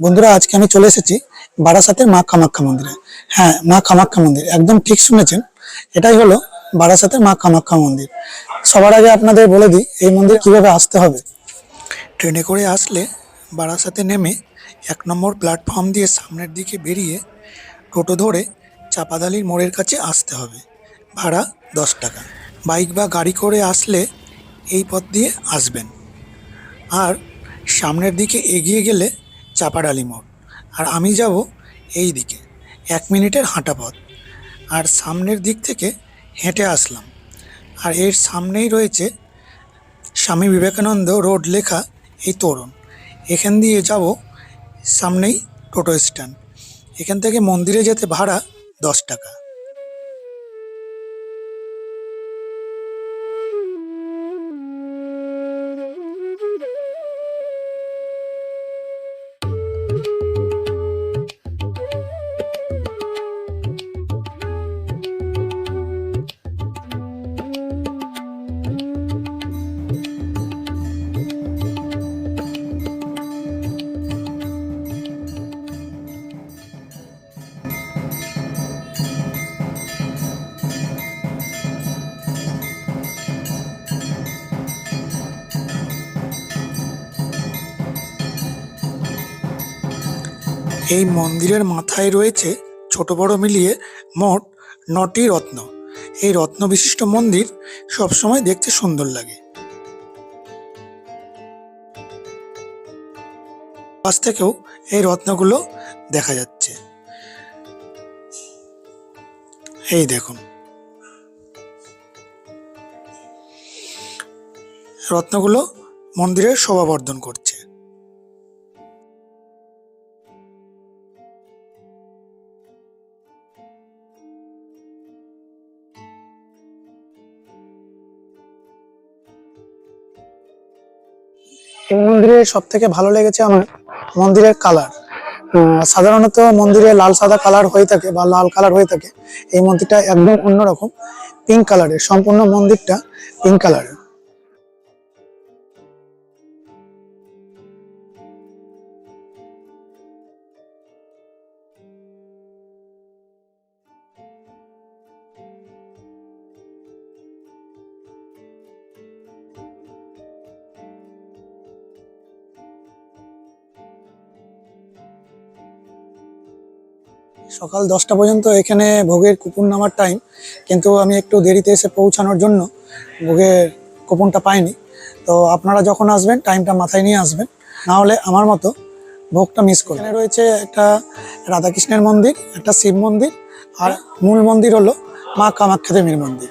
বন্ধুরা, আজকে আমি চলে এসেছি বারাসাতের মা কামাখ্যা মন্দিরে। হ্যাঁ মা কামাখ্যা মন্দির, একদম ঠিক শুনেছেন। এটাই হলো বারাসাতের মা কামাখ্যা মন্দির। সবার আগে আপনাদের বলে দিই, এই মন্দির কীভাবে আসতে হবে। ট্রেনে করে আসলে বারাসাতে নেমে এক নম্বর প্ল্যাটফর্ম দিয়ে সামনের দিকে বেরিয়ে টোটো ধরে চাপাদালির মোড়ের কাছে আসতে হবে। ভাড়া দশ টাকা। বাইক বা গাড়ি করে আসলে এই পথ দিয়ে আসবেন। আর সামনের দিকে এগিয়ে গেলে চাপাডালি মোড়। আর আমি যাব এই দিকে, এক মিনিটের হাঁটা পথ। আর সামনের দিক থেকে হেঁটে আসলাম। আর এর সামনেই রয়েছে স্বামী বিবেকানন্দ রোড লেখা এই তোরণ। এখান দিয়ে যাব সামনেই টোটো স্ট্যান্ড। এখান থেকে মন্দিরে যেতে ভাড়া দশ টাকা। এই মন্দিরের মাথায় রয়েছে ছোট বড় মিলিয়ে মোট নটি রত্ন। এই রত্ন বিশিষ্ট মন্দির সবসময় দেখতে সুন্দর লাগে। পাশ থেকেও এই রত্নগুলো দেখা যাচ্ছে। এই দেখুন। রত্নগুলো মন্দিরের শোভাবর্ধন করছে। এই মন্দিরে সব থেকে ভালো লেগেছে আমার মন্দিরের কালার সাধারণত মন্দিরে লাল, সাদা কালার হয়ে থাকে বা লাল কালার হয়ে থাকে। এই মন্দিরটা একদম অন্যরকম পিঙ্ক কালারের সম্পূর্ণ মন্দিরটা পিঙ্ক কালারের সকাল দশটা পর্যন্ত এখানে ভোগের কুপন নামার টাইম কিন্তু আমি একটু দেরিতে এসে পৌঁছানোর জন্য ভোগের কুপনটা পাইনি। তো আপনারা যখন আসবেন টাইমটা মাথায় নিয়ে আসবেন। না হলে আমার মতো ভোগটা মিস করবে এখানে রয়েছে একটা রাধাকৃষ্ণের মন্দির, একটা শিব মন্দির, আর মূল মন্দির হলো মা কামাখ্যা দেবীর মন্দির।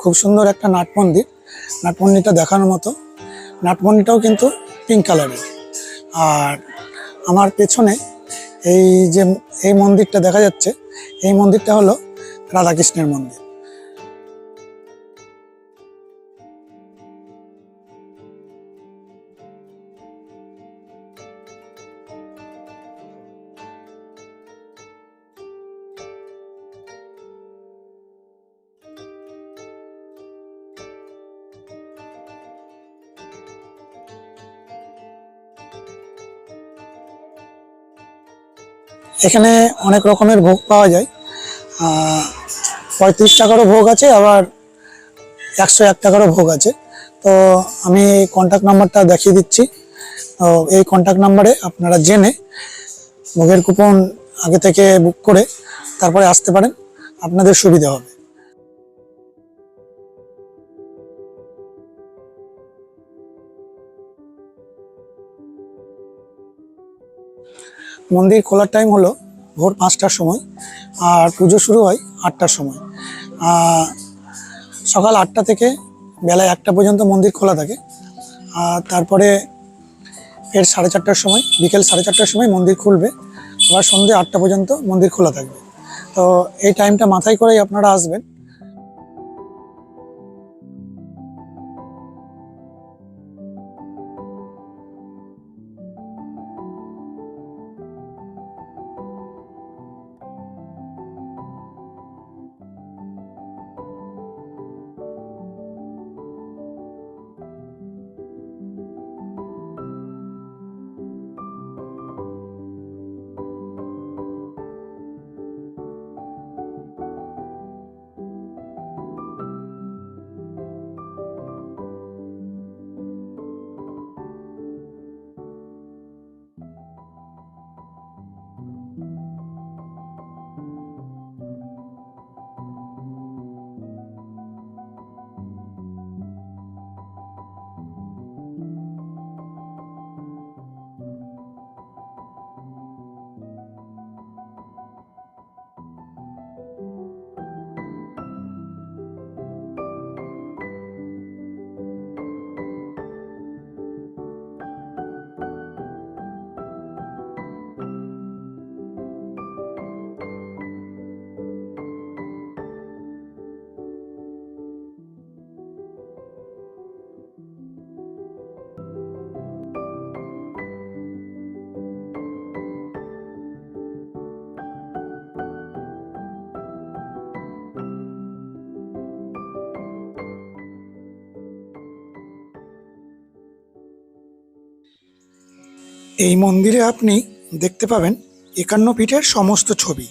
খুব সুন্দর একটা নাট মন্দির। নাট মন্দিরটা দেখানোর মতো। নাট মন্দিরটাও কিন্তু পিঙ্ক কালারের আর আমার পেছনে এই যে এই মন্দিরটা দেখা যাচ্ছে এই মন্দিরটা হলো রাধাকৃষ্ণের মন্দির। এখানে অনেক রকমের ভোগ পাওয়া যায়। পঁয়ত্রিশ টাকারও ভোগ আছে, আবার একশো এক টাকারও ভোগ আছে। তো আমি কন্ট্যাক্ট নাম্বারটা দেখিয়ে দিচ্ছি। তো এই কন্ট্যাক্ট নাম্বারে আপনারা জেনে ভোগের কুপন আগে থেকে বুক করে তারপরে আসতে পারেন। আপনাদের সুবিধা হবে। মন্দির খোলার টাইম হলো ভোর পাঁচটার সময় আর পুজো শুরু হয় আটটার সময়। সকাল আটটা থেকে বেলা একটা পর্যন্ত মন্দির খোলা থাকে। আর তারপরে এর সাড়ে চারটার সময়, বিকেল সাড়ে চারটার সময় মন্দির খুলবে। আবার সন্ধ্যে আটটা পর্যন্ত মন্দির খোলা থাকবে। তো এই টাইমটা মাথায় করেই আপনারা আসবেন। এই মন্দিরে আপনি দেখতে পাবেন একান্ন পীঠের সমস্ত ছবি।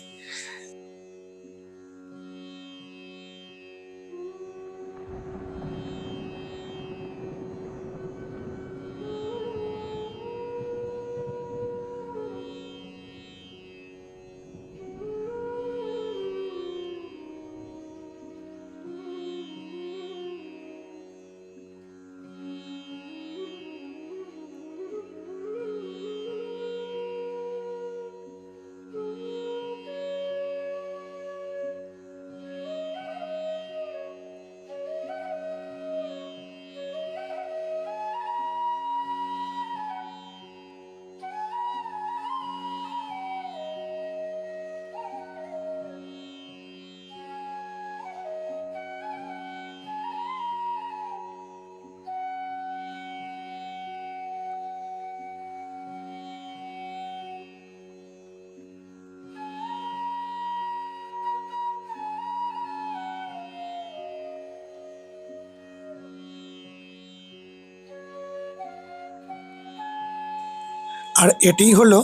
আর এটিই হলো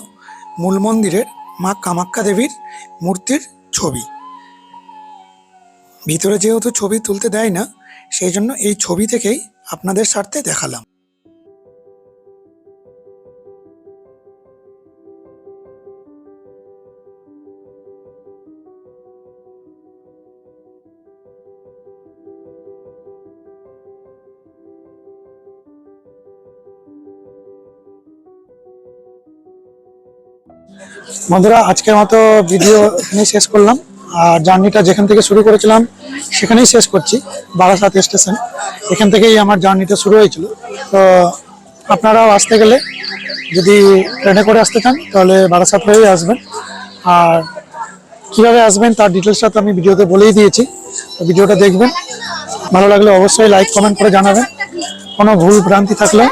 মূল মন্দিরের মা কামাক্ষা দেবীর মূর্তির ছবি। ভিতরে যেহেতু ছবি তুলতে দেয় না, সেই জন্য এই ছবি থেকেই আপনাদের স্বার্থে দেখালাম। বন্ধুরা, আজকের মতো ভিডিও এখানেই শেষ করলাম। আর জার্নিটা যেখান থেকে শুরু করেছিলাম, সেখানেই শেষ করছি, বারাসাত স্টেশন এখান থেকেই আমার জার্নিটা শুরু হয়েছিল। তো আপনারাও আসতে গেলে যদি ট্রেনে করে আসতে চান, তাহলে বারাসাত হয়েই আসবেন। আর কীভাবে আসবেন, তার ডিটেলসটা তো আমি ভিডিওতে বলেই দিয়েছি। তো ভিডিওটা দেখবেন। ভালো লাগলে অবশ্যই লাইক কমেন্ট করে জানাবেন। কোনো ভুল ভ্রান্তি থাকলে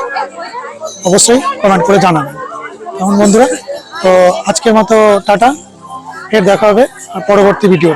অবশ্যই কমেন্ট করে জানাবেন। কেমন বন্ধুরা? তো আজকের মতো টাটা ফের দেখা হবে পরবর্তী ভিডিও